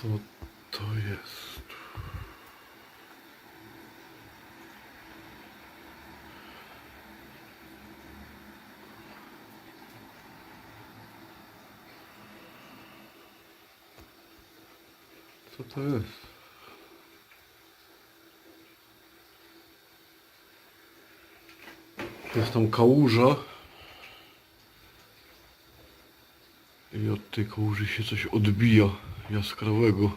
Co to jest? Co to jest? Jest tam kałuża. I od tej kałuży się coś odbija jaskrawego.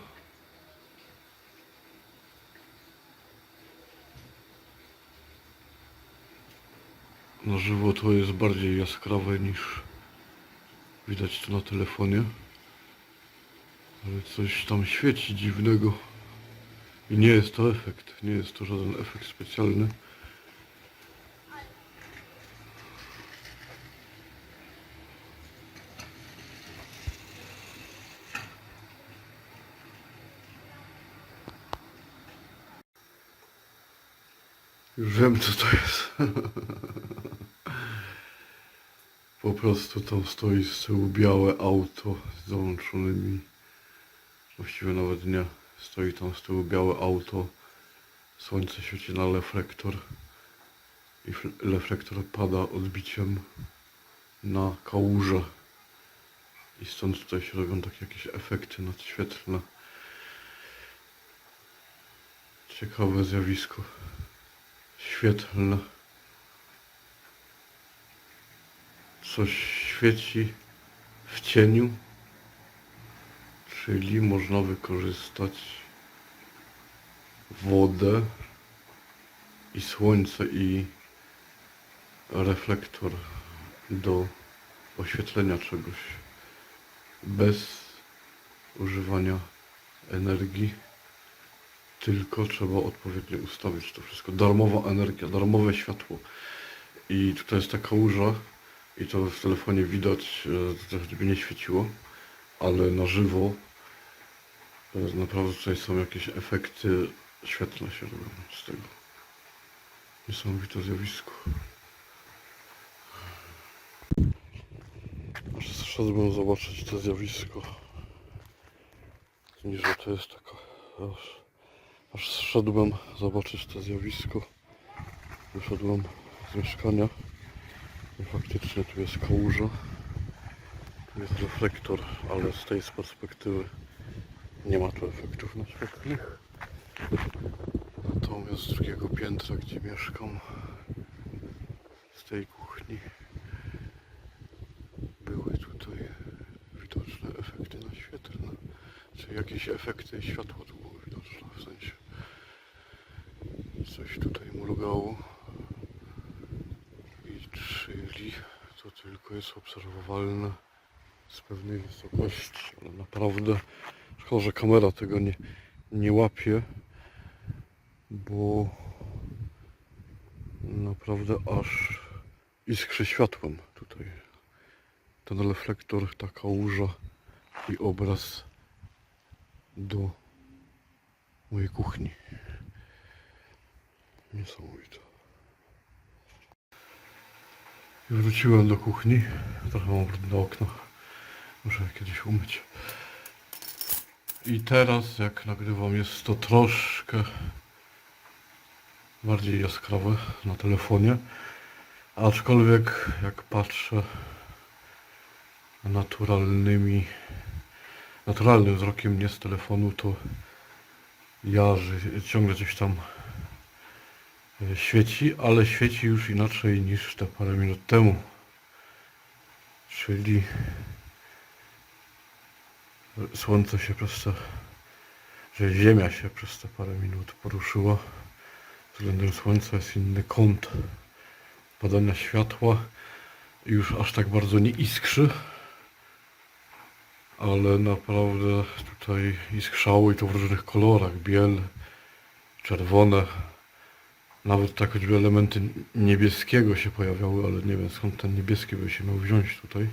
Na żywo to jest bardziej jaskrawe niż widać to na telefonie. Ale coś tam świeci dziwnego. I nie jest to efekt, nie jest to żaden efekt specjalny. Już wiem co to jest. Po prostu tam stoi z tyłu białe auto z załączonymi. Właściwie nawet nie. Stoi tam z tyłu białe auto. Słońce świeci na reflektor. I fl- reflektor pada odbiciem na kałużę. I stąd tutaj się robią takie jakieś efekty nadświetlne. Ciekawe zjawisko świetlne. Coś świeci w cieniu, czyli można wykorzystać wodę i słońce i reflektor do oświetlenia czegoś bez używania energii tylko trzeba odpowiednio ustawić to wszystko. Darmowa energia, darmowe światło. I tutaj jest taka łuża i to w telefonie widać, e, to choćby nie świeciło, ale na żywo e, naprawdę tutaj są jakieś efekty świetlne się robią z tego. Niesamowite zjawisko. Aż zszedłem zobaczyć to zjawisko. Nie, że to jest taka... Aż... Zszedłem zobaczyć to zjawisko. Wyszedłem z mieszkania i faktycznie tu jest kałuża. Tu jest reflektor, ale z tej perspektywy nie ma tu efektów naświetlnych. Natomiast z drugiego piętra, gdzie mieszkam, z tej kuchni były tutaj widoczne efekty naświetlne. Czy jakieś efekty światła tu było widoczne w sensie. Coś I czyli to tylko jest obserwowalne z pewnej wysokości, ale naprawdę szkoda, że kamera tego nie, nie łapie, bo naprawdę aż iskrzy światłem tutaj. Ten reflektor, taka łuża i obraz do mojej kuchni. Niesamowite. Wróciłem do kuchni. Trochę mam brudne okno. Muszę kiedyś umyć. I teraz jak nagrywam jest to troszkę bardziej jaskrawe na telefonie. Aczkolwiek jak patrzę naturalnymi naturalnym wzrokiem nie z telefonu to ja ciągle coś tam świeci, ale świeci już inaczej niż te parę minut temu. Czyli słońce się przez te, że ziemia się przez te parę minut poruszyła. Względem słońca jest inny kąt padania światła już aż tak bardzo nie iskrzy. Ale naprawdę tutaj iskrzało i to w różnych kolorach. Biel, czerwone. Nawet tak choćby elementy niebieskiego się pojawiały, ale nie wiem skąd ten niebieski by się miał wziąć tutaj.